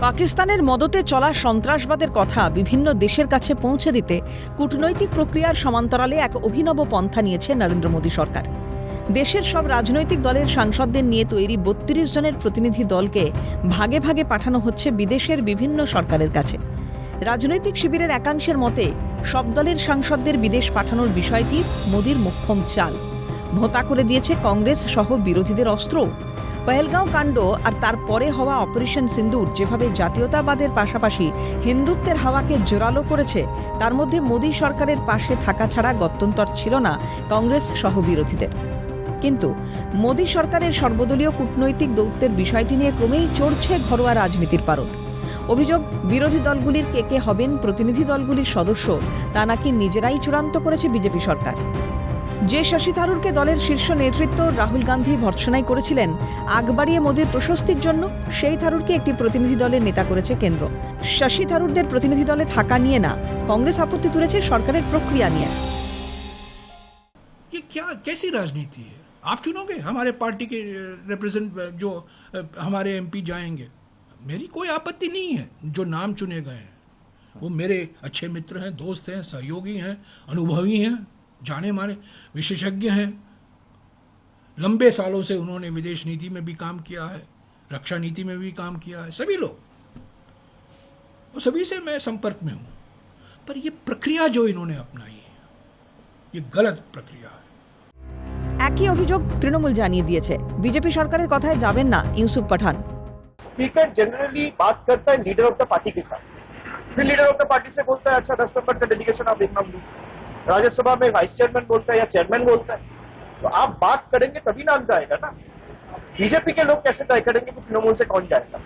পাকিস্তানের মদতে চলা সন্ত্রাসবাদের কথা বিভিন্ন দেশের কাছে পৌঁছে দিতে কূটনৈতিক প্রক্রিয়ার সমান্তরালে এক অভিনব পন্থা নিয়েছে নরেন্দ্র মোদী সরকার। দেশের সব রাজনৈতিক দলের সাংসদদের নিয়ে তৈরি বত্রিশ জনের প্রতিনিধি দলকে ভাগে ভাগে পাঠানো হচ্ছে বিদেশের বিভিন্ন সরকারের কাছে। রাজনৈতিক শিবিরের একাংশের মতে, সব দলের সাংসদদের বিদেশ পাঠানোর বিষয়টি মোদীর মোক্ষম চাল। ভোতা করে দিয়েছে কংগ্রেস সহ বিরোধীদের অস্ত্র। পহেলগাঁও কাণ্ড আর তারপরে হওয়া অপারেশন সিন্দুর যেভাবে জাতীয়তাবাদের পাশাপাশি হিন্দুত্বের হাওয়াকে জোরালো করেছে, তার মধ্যে মোদী সরকারের পাশে থাকা ছাড়া গত্যন্তর ছিল না কংগ্রেস সহ বিরোধীদের। কিন্তু মোদী সরকারের সর্বদলীয় কূটনৈতিক দৌত্যের বিষয়টি নিয়ে ক্রমেই চড়ছে ঘরোয়া রাজনীতির পারদ। অভিযোগ, বিরোধী দলগুলির কে কে হবেন, প্রতিনিধি দলগুলির সদস্য, তা নাকি নিজেরাই চূড়ান্ত করেছে বিজেপি সরকার? যে শশী থারুরকে দলের শীর্ষ নেতৃত্ব রাহুল গান্ধী ভর্ৎসনাই করেছিলেন আগ বাড়িয়ে মোদীর প্রশস্তির জন্য সেই থারুরকে একটি প্রতিনিধি দলের নেতা করেছে কেন্দ্র শশী থারুরদের প্রতিনিধি দলে থাকা নিয়ে না কংগ্রেস আপত্তি তুলেছে সরকারের প্রক্রিয়া নিয়ে ये क्या कैसी राजनीति है आप चुनोगे हमारे पार्टी के रिप्रेजेंट जो अ, हमारे एमपी जाएंगे मेरी कोई आपत्ति नहीं है जो नाम चुने गए हैं वो मेरे अच्छे मित्र हैं दोस्त हैं सहयोगी हैं अनुभवी हैं जाने माने विशेषज्ञ हैं लंबे सालों से उन्होंने विदेश नीति में भी काम किया है रक्षा नीति में भी काम किया है सभी लोग और सभी से मैं संपर्क में हूँ पर ये प्रक्रिया जो इन्होंने अपनाई है ये गलत प्रक्रिया है একই অভিযোগ তৃণমূল জানিয়ে দিয়েছে বিজেপি সরকারের কথায় যাবেন না ইউসুফ পাঠান स्पीकर जनरली बात करता है लीडर ऑफ द पार्टी के साथ फिर लीडर ऑफ द पार्टी से बोलता है अच्छा दस नंबर का डेलीगेशन आप एक नाम दो राज्यसभा में वाइस चेयरमैन बोलता है या चेयरमैन बोलता है तो आप बात करेंगे तभी नाम जाएगा ना बीजेपी के लोग कैसे तय करेंगे कि तृणमूल से कौन जाएगा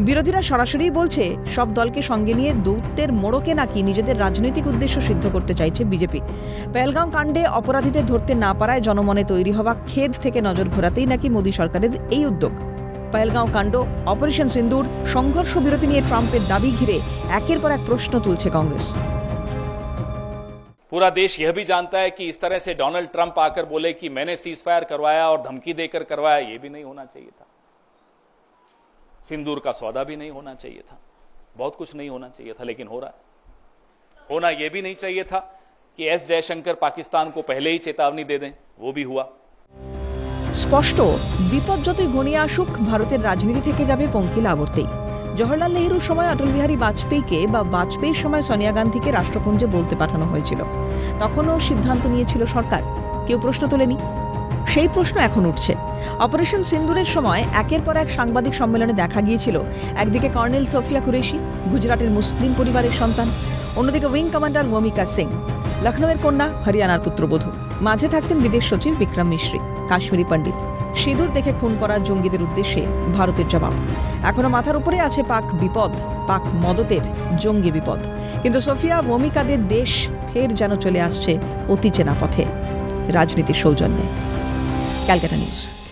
বিরোধীরা সরাসরি বলছে সব দলকে সঙ্গে নিয়ে দৌত্যের মোড়কে নাকি নিজেদের রাজনৈতিক উদ্দেশ্য সিদ্ধ করতে চাইছে বিজেপি পেলগাঁও কাণ্ডে অপরাধীদের ধরতে না পারায় জনমনে তৈরি হওয়া খেদ থেকে নজর ঘোরাতেই নাকি মোদী সরকারের এই উদ্যোগ পেলগাঁও কাণ্ড অপারেশন সিন্দুর সংঘর্ষ বিরতি নিয়ে ট্রাম্পের দাবি ঘিরে একের পর এক প্রশ্ন তুলছে কংগ্রেস पूरा देश यह भी जानता है कि इस तरह से डोनाल्ड ट्रंप आकर बोले कि मैंने सीज फायर करवाया और धमकी देकर करवाया ये भी नहीं होना चाहिए था सिंदूर का सौदा भी नहीं होना चाहिए था बहुत कुछ नहीं होना चाहिए था लेकिन हो रहा है होना यह भी नहीं चाहिए था कि एस जयशंकर पाकिस्तान को पहले ही चेतावनी दे दें वो भी हुआ স্পষ্ট বিপদ যতই ঘনিয়ে আসুক ভারতের রাজনীতি থেকে যাবে পঙ্কিল আবর্তেই জওহরলাল নেহরুর সময় অটল বিহারী বাজপেয়ীকে বা বাজপেয়ীর সময় সোনিয়া গান্ধীকে রাষ্ট্রপুঞ্জে বলতে পাঠানো হয়েছিল। তখনও সিদ্ধান্ত নিয়েছিল সরকার। কেউ প্রশ্ন তোলেনি। সেই প্রশ্ন এখন উঠছে। অপারেশন সিন্দুরের সময় একের পর এক সাংবাদিক সম্মেলনে দেখা গিয়েছিল একদিকে কর্নেল সোফিয়া কুরেশি, গুজরাটের মুসলিম পরিবারের সন্তান, অন্যদিকে উইং কমান্ডার ভূমিকা সিং লখনৌয়ের কন্যা হরিয়ানার পুত্রবধূ। মাঝে থাকতেন বিদেশ সচিব বিক্রম মিশ্রী, কাশ্মীরি পণ্ডিত। সিঁদুর দেখে খুন করা জঙ্গিদের উদ্দেশ্যে ভারতের জবাব। এখনও মাথার উপরে আছে পাক বিপদ, পাক মদতের জঙ্গি বিপদ। কিন্তু সোফিয়া, ভৌমিকাদের দেশ ফের যেন চলে আসছে অতি চেনা পথে। রাজনীতির সৌজন্যে। Calcutta news.